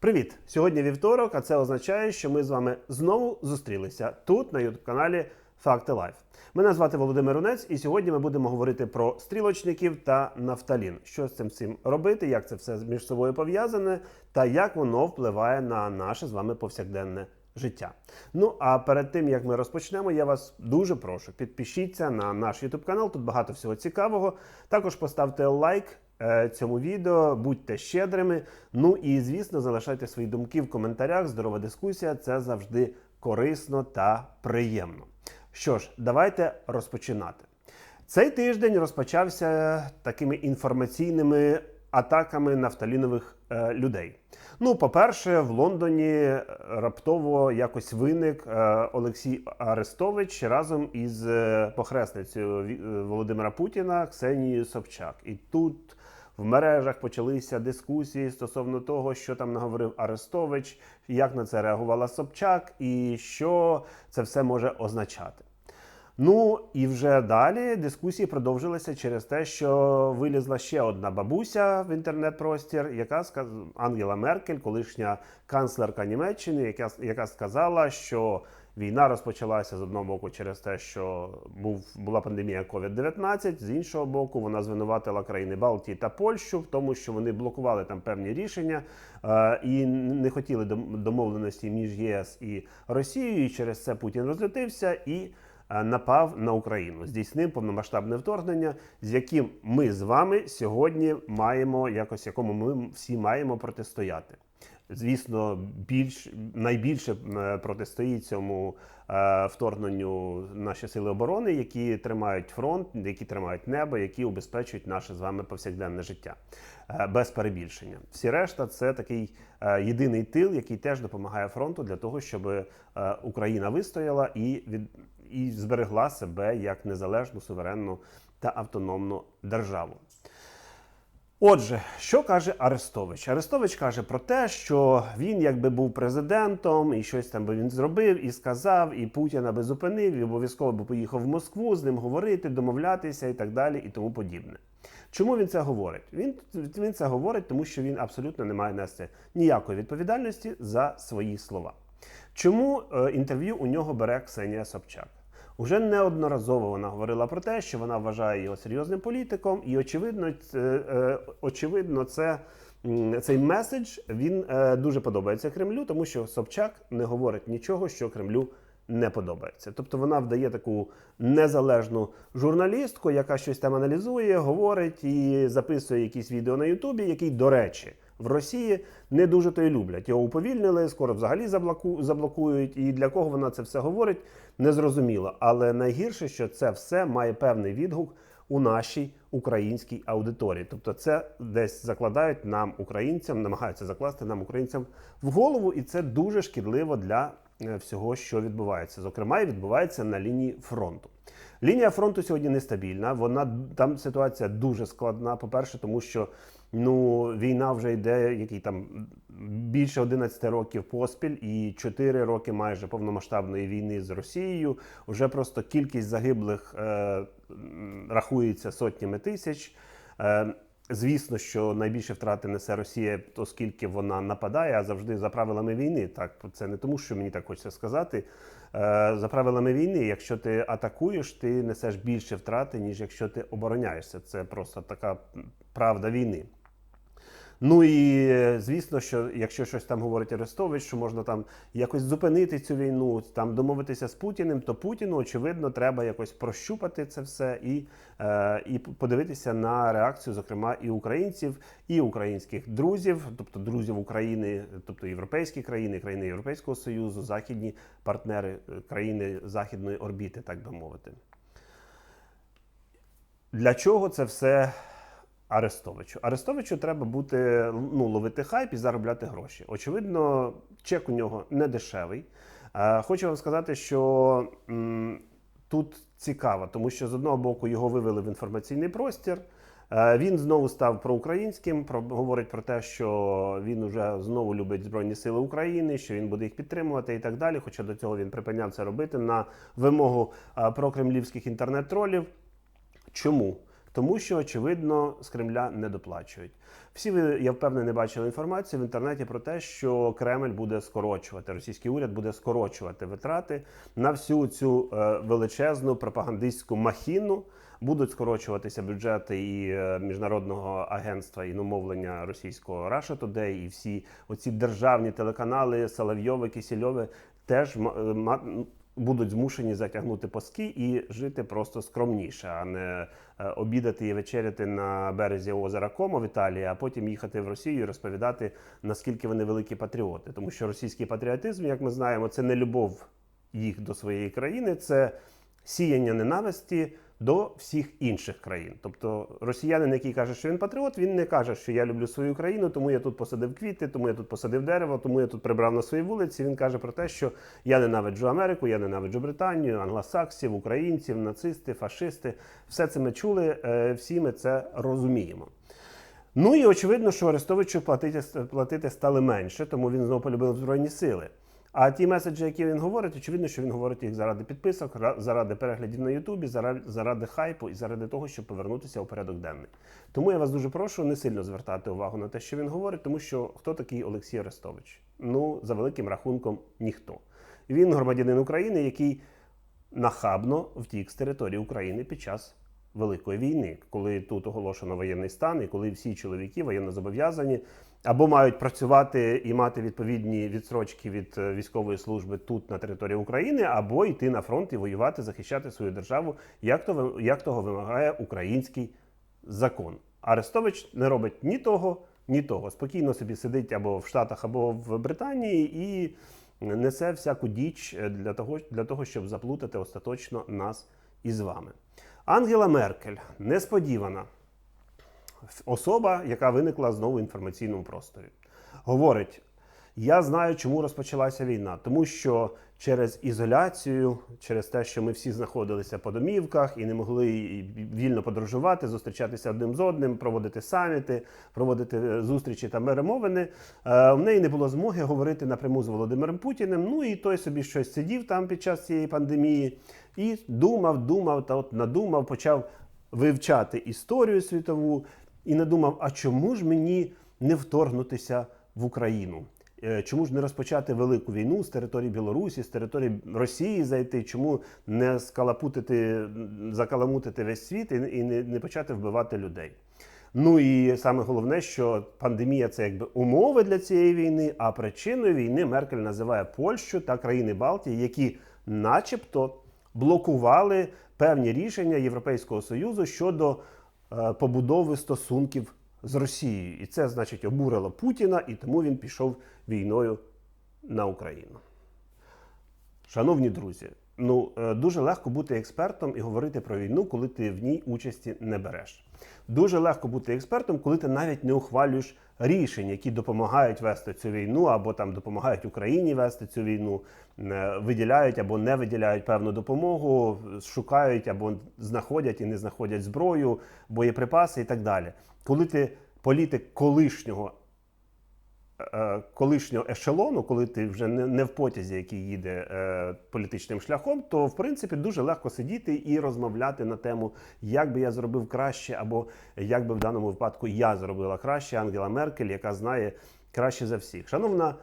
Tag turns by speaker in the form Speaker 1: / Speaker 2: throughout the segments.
Speaker 1: Привіт! Сьогодні вівторок, а це означає, що ми з вами знову зустрілися тут, на youtube каналі Факти Лайф. Мене звати Володимир Рунець, і сьогодні ми будемо говорити про стрілочників та нафталін. Що з цим всім робити, як це все між собою пов'язане, та як воно впливає на наше з вами повсякденне життя. Ну а перед тим як ми розпочнемо, я вас дуже прошу, підпишіться на наш YouTube канал. Тут багато всього цікавого. Також поставте лайк цьому відео, будьте щедрими. Ну і звісно, залишайте свої думки в коментарях. Здорова дискусія це завжди корисно та приємно. Що ж, давайте розпочинати. Цей тиждень розпочався такими інформаційними атаками нафталінових е, людей. Ну, по-перше, в Лондоні е, раптово якось виник е, Олексій Арестович разом із е, похресницею е, Володимира Путіна Ксенією Собчак. І тут в мережах почалися дискусії стосовно того, що там наговорив Арестович, як на це реагувала Собчак, і що це все може означати. Ну і вже далі дискусії продовжилися через те, що вилізла ще одна бабуся в інтернет-простір, яка сказ... Ангела Меркель, колишня канцлерка Німеччини, яка, яка сказала, що війна розпочалася з одного боку через те, що був була пандемія COVID-19, з іншого боку, вона звинуватила країни Балтії та Польщу в тому, що вони блокували там певні рішення е, і не хотіли дом- домовленості між ЄС і Росією. І через це Путін розлютився і напав на Україну, здійснив повномасштабне вторгнення, з яким ми з вами сьогодні маємо якось якому ми всі маємо протистояти. Звісно, більш найбільше е, протистоїть цьому е, вторгненню наші сили оборони, які тримають фронт, які тримають небо, які убезпечують наше з вами повсякденне життя е, без перебільшення. Всі решта це такий е, єдиний тил, який теж допомагає фронту для того, щоб е, Україна вистояла і від і зберегла себе як незалежну, суверенну та автономну державу. Отже, що каже Арестович? Арестович каже про те, що він якби був президентом, і щось там би він зробив і сказав, і Путіна би зупинив, і обов'язково би поїхав в Москву з ним говорити, домовлятися і так далі, і тому подібне. Чому він це говорить? Він, він це говорить, тому що він абсолютно не має нести ніякої відповідальності за свої слова. Чому е, інтерв'ю у нього бере Ксенія Собчак? Уже неодноразово вона говорила про те, що вона вважає його серйозним політиком, і очевидно, е, очевидно, це цей меседж він е, дуже подобається Кремлю, тому що Собчак не говорить нічого, що Кремлю не подобається. Тобто вона вдає таку незалежну журналістку, яка щось там аналізує, говорить і записує якісь відео на Ютубі, який, до речі, в Росії не дуже то й люблять. Його уповільнили, скоро взагалі заблоку, заблокують. І для кого вона це все говорить, незрозуміло. Але найгірше, що це все має певний відгук у нашій українській аудиторії. Тобто, це десь закладають нам, українцям, намагаються закласти нам, українцям, в голову, і це дуже шкідливо для е, всього, що відбувається. Зокрема, і відбувається на лінії фронту. Лінія фронту сьогодні нестабільна. Вона там ситуація дуже складна. По-перше, тому що ну війна вже йде, який там більше 11 років поспіль, і 4 роки майже повномасштабної війни з Росією. Вже просто кількість загиблих е, рахується сотнями тисяч. Е, Звісно, що найбільше втрати несе Росія, оскільки вона нападає, а завжди за правилами війни. Так, це не тому, що мені так хочеться сказати. Е, За правилами війни, якщо ти атакуєш, ти несеш більше втрати, ніж якщо ти обороняєшся. Це просто така правда війни. Ну і звісно, що якщо щось там говорить Арестович, що можна там якось зупинити цю війну, там домовитися з Путіним, то Путіну очевидно треба якось прощупати це все і, е, і подивитися на реакцію, зокрема, і українців, і українських друзів, тобто друзів України, тобто європейські країни, країни Європейського Союзу, західні партнери, е, країни західної орбіти, так би мовити. Для чого це все Арестовичу? Арестовичу треба бути ну, ловити хайп і заробляти гроші. Очевидно, чек у нього не дешевий. Е, Хочу вам сказати, що тут цікаво, тому що з одного боку його вивели в інформаційний простір. Е, Він знову став проукраїнським, про, говорить про те, що він уже знову любить Збройні Сили України, що він буде їх підтримувати і так далі. Хоча до цього він припиняв це робити на вимогу е, прокремлівських інтернет-тролів. Чому? Тому що, очевидно, з Кремля не доплачують. Всі ви, я впевнений, бачили інформацію в інтернеті про те, що Кремль буде скорочувати, російський уряд буде скорочувати витрати на всю цю е, величезну пропагандистську махіну. Будуть скорочуватися бюджети і е, міжнародного агентства іномовлення російського Russia Today, і всі оці державні телеканали Соловйови, Кисельови теж е, будуть змушені затягнути паски і жити просто скромніше, а не е, обідати і вечеряти на березі озера Комо в Італії, а потім їхати в Росію і розповідати, наскільки вони великі патріоти. Тому що російський патріотизм, як ми знаємо, це не любов їх до своєї країни, це сіяння ненависті до всіх інших країн. Тобто росіянин, який каже, що він патріот, він не каже, що я люблю свою країну, тому я тут посадив квіти, тому я тут посадив дерево, тому я тут прибрав на своїй вулиці. Він каже про те, що я ненавиджу Америку, я ненавиджу Британію, англосаксів, українців, нацисти, фашисти. Все це ми чули, е, всі ми це розуміємо. Ну і очевидно, що Арестовичу платити, платити стали менше, тому він знову полюбив Збройні сили. А ті меседжі, які він говорить, очевидно, що він говорить їх заради підписок, заради переглядів на Ютубі, заради, заради хайпу і заради того, щоб повернутися у порядок денний. Тому я вас дуже прошу не сильно звертати увагу на те, що він говорить, тому що хто такий Олексій Арестович? Ну, за великим рахунком, ніхто. Він громадянин України, який нахабно втік з території України під час Великої війни, коли тут оголошено воєнний стан, і коли всі чоловіки воєнно зобов'язані або мають працювати і мати відповідні відсрочки від е, військової служби тут на території України, або йти на фронт і воювати, захищати свою державу, як то як того вимагає український закон. Арестович не робить ні того, ні того. Спокійно собі сидить або в Штатах, або в Британії і несе всяку діч е, для того, для того, щоб заплутати остаточно нас із вами. Ангела Меркель несподівана особа, яка виникла знову в інформаційному просторі. Говорить: я знаю, чому розпочалася війна, тому що через ізоляцію, через те, що ми всі знаходилися по домівках і не могли вільно подорожувати, зустрічатися одним з одним, проводити саміти, проводити е, зустрічі та перемовини. е, В неї не було змоги говорити напряму з Володимиром Путіним. Ну і той собі щось сидів там під час цієї пандемії і думав, думав та от надумав, почав вивчати історію світову і надумав, а чому ж мені не вторгнутися в Україну? Е, Чому ж не розпочати велику війну з території Білорусі, з території Росії зайти? Чому не скалапутити, закаламутити весь світ і, не, не почати вбивати людей? Ну і саме головне, що пандемія це якби умови для цієї війни, а причиною війни Меркель називає Польщу та країни Балтії, які, начебто, блокували певні рішення Європейського союзу щодо е, побудови стосунків з Росією. І це, значить, обурило Путіна, і тому він пішов війною на Україну. Шановні друзі, ну е, дуже легко бути експертом і говорити про війну, коли ти в ній участі не береш. Дуже легко бути експертом, коли ти навіть не ухвалюєш рішень, які допомагають вести цю війну, або там допомагають Україні вести цю війну, е, виділяють або не виділяють певну допомогу, шукають або знаходять і не знаходять зброю, боєприпаси і так далі. Коли ти політик колишнього колишнього ешелону, коли ти вже не, не в потязі, який їде е, політичним шляхом, то в принципі дуже легко сидіти і розмовляти на тему, як би я зробив краще, або як би в даному випадку я зробила краще Ангела Меркель, яка знає краще за всіх. Шановна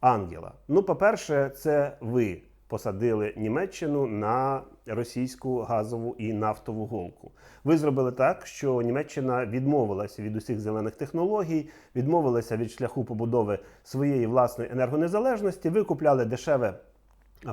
Speaker 1: Ангела, ну, по-перше, це ви посадили Німеччину на російську газову і нафтову голку. Ви зробили так, що Німеччина відмовилася від усіх зелених технологій, відмовилася від шляху побудови своєї власної енергонезалежності. Ви купляли дешеве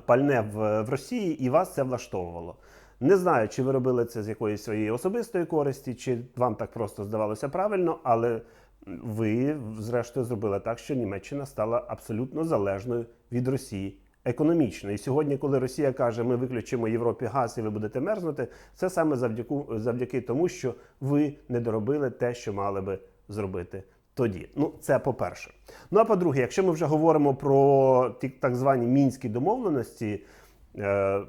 Speaker 1: пальне в, Росії, і вас це влаштовувало. Не знаю, чи ви робили це з якоїсь своєї особистої користі, чи вам так просто здавалося правильно, але ви, зрештою, зробили так, що Німеччина стала абсолютно залежною від Росії економічно. І сьогодні, коли Росія каже, ми виключимо Європі газ і ви будете мерзнути, це саме завдяки, завдяки тому, що ви не доробили те, що мали би зробити. Тоді, ну це по-перше. Ну а по-друге, якщо ми вже говоримо про ті так звані мінські домовленості, е,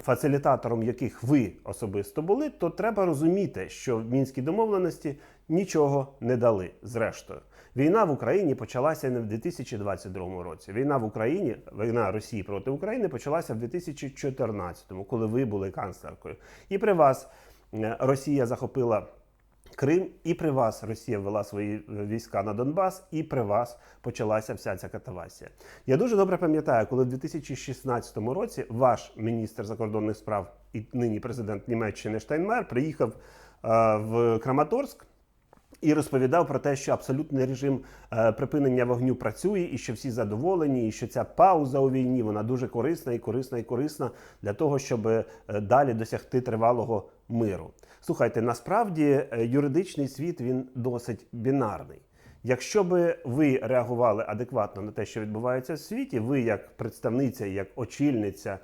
Speaker 1: фасилітатором яких ви особисто були, то треба розуміти, що в мінській домовленості нічого не дали. Зрештою, війна в Україні почалася не в 2022 році. Війна в Україні, війна Росії проти України почалася в 2014-му, коли ви були канцлеркою. І при вас е, Росія захопила. Крим, і при вас Росія ввела свої е, війська на Донбас, і при вас почалася вся ця катавасія. Я дуже добре пам'ятаю, коли в 2016 році ваш міністр закордонних справ і нині президент Німеччини Штайнмайер приїхав е, в Краматорськ. І розповідав про те, що абсолютний режим е, припинення вогню працює, і що всі задоволені, і що ця пауза у війні вона дуже корисна і корисна і корисна для того, щоб е, далі досягти тривалого миру. Слухайте, насправді е, юридичний світ він досить бінарний. Якщо би ви реагували адекватно на те, що відбувається в світі, ви як представниця, як очільниця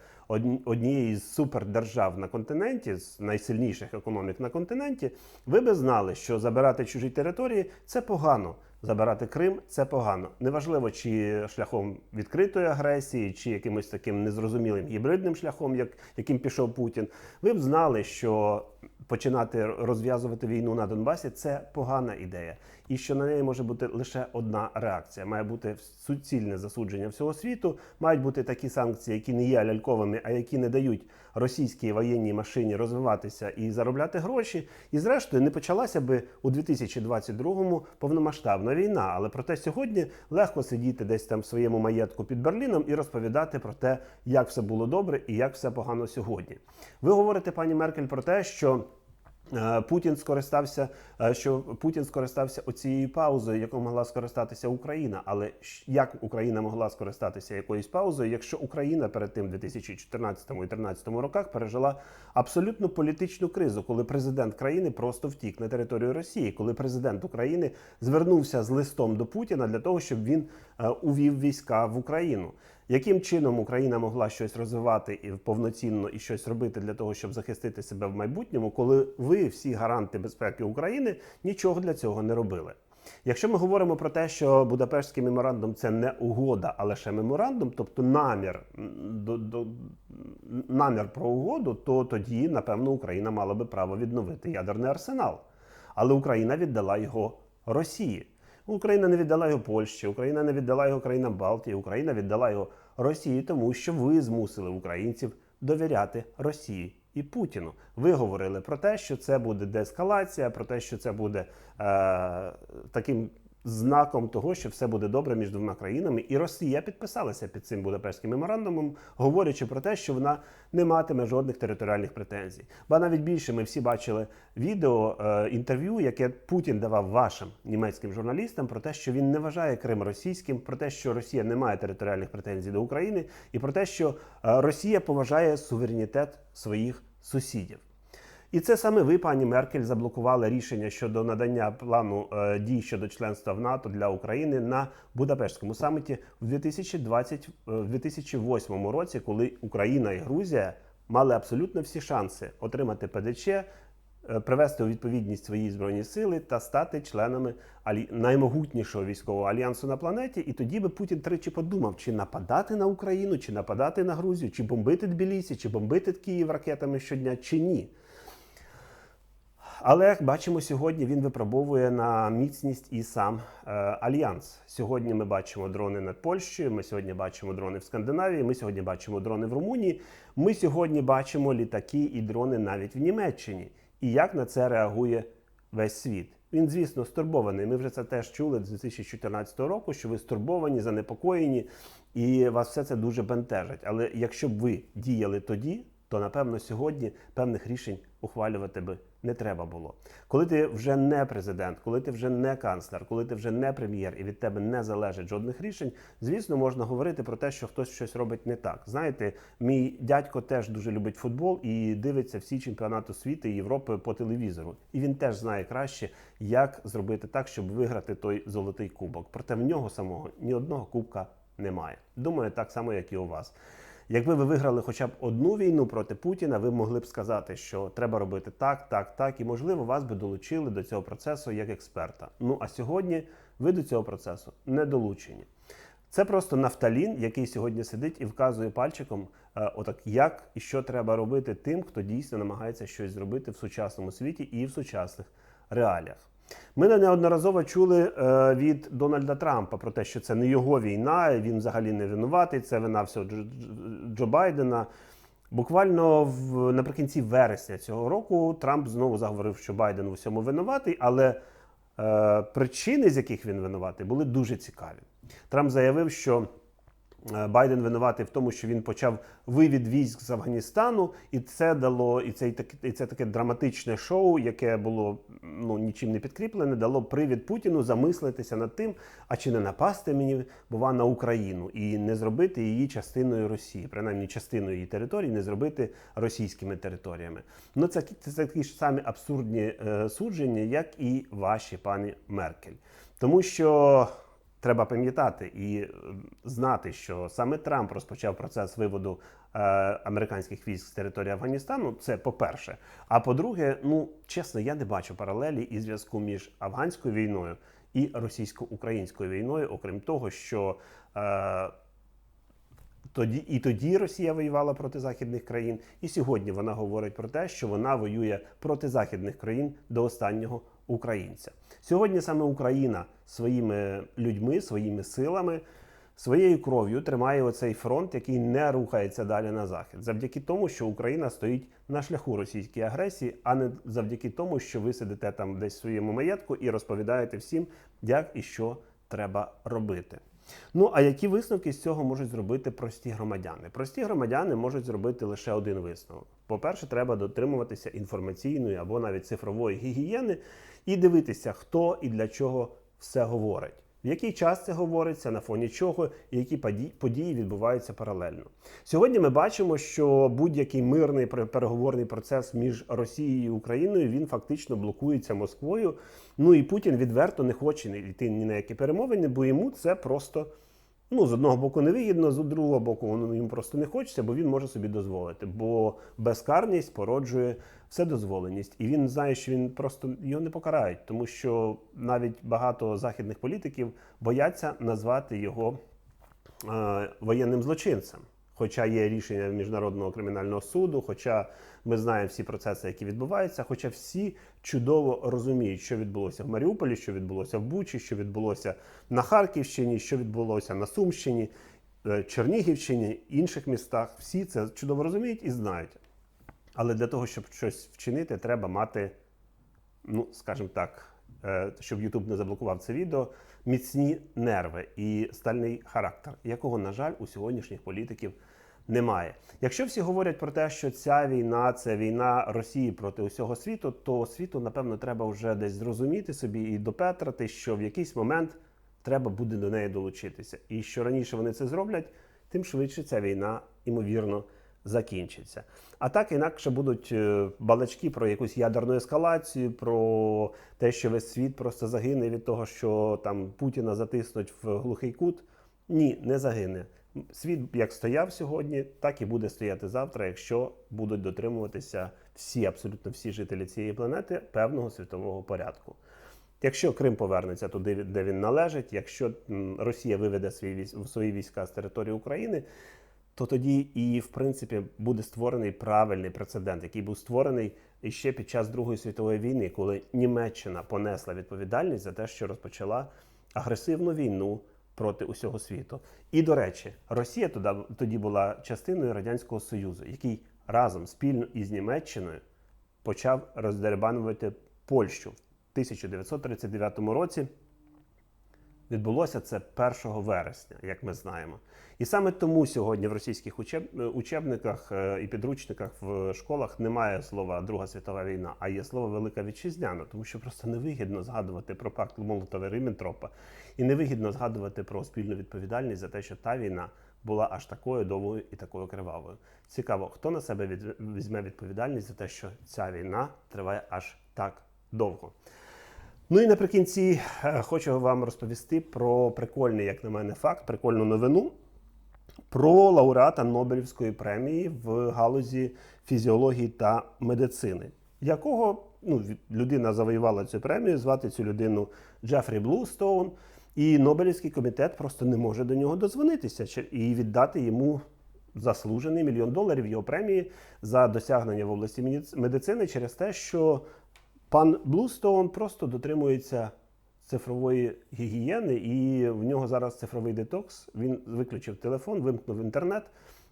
Speaker 1: однієї з супердержав на континенті, з найсильніших економік на континенті, ви би знали, що забирати чужі території це погано. Забирати Крим це погано. Неважливо, чи шляхом відкритої агресії, чи якимось таким незрозумілим гібридним шляхом, як, яким пішов Путін. Ви б знали, що починати розв'язувати війну на Донбасі це погана ідея, і що на неї може бути лише одна реакція. Має бути суцільне засудження всього світу. Мають бути такі санкції, які не є ляльковими, а які не дають російській воєнній машині розвиватися і заробляти гроші. І зрештою не почалася би у 2022-му повномасштабна війна. Але проте сьогодні легко сидіти десь там в своєму маєтку під Берліном і розповідати про те, як все було добре і як все погано сьогодні. Ви говорите, пані Меркель, про те, що. Е, Путін скористався, е, що Путін скористався оцією паузою, якою могла скористатися Україна. Але як Україна могла скористатися якоюсь паузою, якщо Україна перед тим, в 2014 і 2013 роках пережила абсолютно політичну кризу, коли президент країни просто втік на територію Росії, коли президент України звернувся з листом до Путіна для того, щоб він е, увів війська в Україну. Яким чином Україна могла щось розвивати і повноцінно і щось робити для того, щоб захистити себе в майбутньому, коли ви, всі гаранти безпеки України, нічого для цього не робили? Якщо ми говоримо про те, що Будапештський меморандум це не угода, а лише меморандум, тобто намір до, до намір про угоду, то тоді, напевно, Україна мала би право відновити ядерний арсенал. Але Україна віддала його Росії. Україна не віддала його Польщі, Україна не віддала його країнам Балтії, Україна віддала його Росії, тому що ви змусили українців довіряти Росії і Путіну. Ви говорили про те, що це буде деескалація, про те, що це буде е, таким знаком того, що все буде добре між двома країнами. І Росія підписалася під цим Будапештським меморандумом, говорячи про те, що вона не матиме жодних територіальних претензій. Ба навіть більше ми всі бачили відео е, інтерв'ю, яке Путін давав вашим німецьким журналістам про те, що він не вважає Крим російським, про те, що Росія не має територіальних претензій до України, і про те, що е, Росія поважає суверенітет своїх сусідів. І це саме ви, пані Меркель, заблокували рішення щодо надання плану е, дій щодо членства в НАТО для України на Будапештському саміті в 2020, е, в 2008 році, коли Україна і Грузія мали абсолютно всі шанси отримати ПДЧ, е, привести у відповідність свої збройні сили та стати членами наймогутнішого військового альянсу на планеті. І тоді би Путін тричі подумав, чи нападати на Україну, чи нападати на Грузію, чи бомбити Тбілісі, чи бомбити Київ ракетами щодня, чи ні. Але бачимо, сьогодні він випробовує на міцність і сам е, альянс. Сьогодні ми бачимо дрони над Польщею. Ми сьогодні бачимо дрони в Скандинавії. Ми сьогодні бачимо дрони в Румунії. Ми сьогодні бачимо літаки і дрони навіть в Німеччині. І як на це реагує весь світ? Він, звісно, стурбований. Ми вже це теж чули з 2014 року, що ви стурбовані, занепокоєні, і вас все це дуже бентежить. Але якщо б ви діяли тоді, то напевно сьогодні певних рішень ухвалювати би не треба було. Коли ти вже не президент, коли ти вже не канцлер, коли ти вже не прем'єр і від тебе не залежить жодних рішень, звісно, можна говорити про те, що хтось щось робить не так. Знаєте, мій дядько теж дуже любить футбол і дивиться всі чемпіонати світу і Європи по телевізору. І він теж знає краще, як зробити так, щоб виграти той золотий кубок. Проте в нього самого ні одного кубка немає. Думаю, так само, як і у вас. Якби ви виграли хоча б одну війну проти Путіна, ви могли б сказати, що треба робити так, так, так, і можливо вас би долучили до цього процесу як експерта. Ну а сьогодні ви до цього процесу не долучені. Це просто нафталін, який сьогодні сидить і вказує пальчиком, е, отак як і що треба робити тим, хто дійсно намагається щось зробити в сучасному світі і в сучасних реаліях. Ми неодноразово чули е, від Дональда Трампа про те, що це не його війна, він взагалі не винуватий, це вина всього Дж- Дж- Джо Байдена. Буквально в наприкінці вересня цього року Трамп знову заговорив, що Байден у всьому винуватий, але е, причини, з яких він винуватий, були дуже цікаві. Трамп заявив, що Байден винуватий в тому, що він почав вивід військ з Афганістану, і це дало і це, і це таке драматичне шоу, яке було ну нічим не підкріплене, дало привід Путіну замислитися над тим, а чи не напасти мені бува на Україну і не зробити її частиною Росії, принаймні частиною її території, не зробити російськими територіями. Ну це, це такі ж самі абсурдні е, судження, як і ваші пані Меркель, тому що. Треба пам'ятати і е, знати, що саме Трамп розпочав процес виводу е, американських військ з території Афганістану. Це по-перше. А по-друге, ну чесно, я не бачу паралелі і зв'язку між афганською війною і російсько-українською війною, окрім того, що е, тоді і тоді Росія воювала проти західних країн, і сьогодні вона говорить про те, що вона воює проти західних країн до останнього українця. Сьогодні саме Україна своїми людьми, своїми силами, своєю кров'ю тримає оцей фронт, який не рухається далі на захід, завдяки тому, що Україна стоїть на шляху російській агресії, а не завдяки тому, що ви сидите там десь в своєму маєтку і розповідаєте всім, як і що треба робити. Ну а які висновки з цього можуть зробити прості громадяни? Прості громадяни можуть зробити лише один висновок. По-перше, треба дотримуватися інформаційної або навіть цифрової гігієни і дивитися, хто і для чого все говорить. В який час це говориться, на фоні чого і які події- відбуваються паралельно. Сьогодні ми бачимо, що будь-який мирний пер- переговорний процес між Росією і Україною він фактично блокується Москвою. Ну і Путін відверто не хоче йти ні на які перемовини, бо йому це просто ну, з одного боку невигідно, з другого боку, ну, йому просто не хочеться, бо він може собі дозволити. Бо безкарність породжує вседозволеність. І він знає, що він просто його не покарають, тому що навіть багато західних політиків бояться назвати його е, воєнним злочинцем. Хоча є рішення Міжнародного кримінального суду, хоча ми знаємо всі процеси, які відбуваються, хоча всі чудово розуміють, що відбулося в Маріуполі, що відбулося в Бучі, що відбулося на Харківщині, що відбулося на Сумщині, е, Чернігівщині, інших містах. Всі це чудово розуміють і знають. Але для того, щоб щось вчинити, треба мати ну, скажімо так, е, щоб YouTube не заблокував це відео, міцні нерви і стальний характер, якого, на жаль, у сьогоднішніх політиків немає. Якщо всі говорять про те, що ця війна це війна Росії проти усього світу, то світу, напевно, треба вже десь зрозуміти собі і допетрати, що в якийсь момент треба буде до неї долучитися. І що раніше вони це зроблять, тим швидше ця війна, ймовірно, закінчиться. А так інакше будуть е, балачки про якусь ядерну ескалацію, про те, що весь світ просто загине від того, що там Путіна затиснуть в глухий кут. Ні, не загине. Світ як стояв сьогодні, так і буде стояти завтра, якщо будуть дотримуватися всі, абсолютно всі жителі цієї планети певного світового порядку. Якщо Крим повернеться туди, де він належить, якщо Росія виведе свої військ- свої війська з території України, то тоді і в принципі буде створений правильний прецедент, який був створений ще під час Другої світової війни, коли Німеччина понесла відповідальність за те, що розпочала агресивну війну проти усього світу. І до речі, Росія тоді, була частиною радянського союзу, який разом спільно із Німеччиною почав роздербанувати Польщу в 1939 році. Відбулося це 1 вересня, як ми знаємо. І саме тому сьогодні в російських е, учебниках е, і підручниках в школах немає слова Друга світова війна, а є слово Велика Вітчизняна, тому що просто невигідно згадувати про пакт Молотова Ріббентропа і невигідно згадувати про спільну відповідальність за те, що та війна була аж такою довгою і такою кривавою. Цікаво, хто на себе візьме відповідальність за те, що ця війна триває аж так довго. Ну і наприкінці е, хочу вам розповісти про прикольний, як на мене, факт, прикольну новину про лауреата Нобелівської премії в галузі фізіології та медицини, якого ну, людина завоювала цю премію, звати цю людину Джефрі Блустоун, і Нобелівський комітет просто не може до нього дозвонитися і віддати йому заслужений мільйон доларів його премії за досягнення в області медицини через те, що Пан Блустоун просто дотримується цифрової гігієни, і в нього зараз цифровий детокс. Він виключив телефон, вимкнув інтернет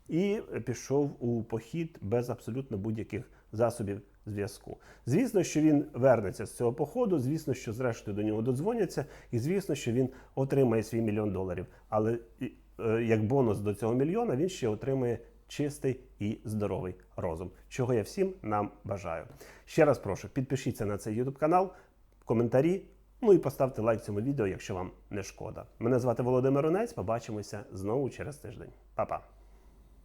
Speaker 1: і пішов у похід без абсолютно будь-яких засобів зв'язку. Звісно, що він вернеться з цього походу. Звісно, що зрештою до нього додзвоняться, і звісно, що він отримає свій мільйон доларів. Але е, як бонус до цього мільйона він ще отримає чистий і здоровий розум, чого я всім нам бажаю. Ще раз прошу, підпишіться на цей YouTube канал, коментарі. Ну і поставте лайк цьому відео, якщо вам не шкода. Мене звати Володимир Рунець. Побачимося знову через тиждень. Па-па.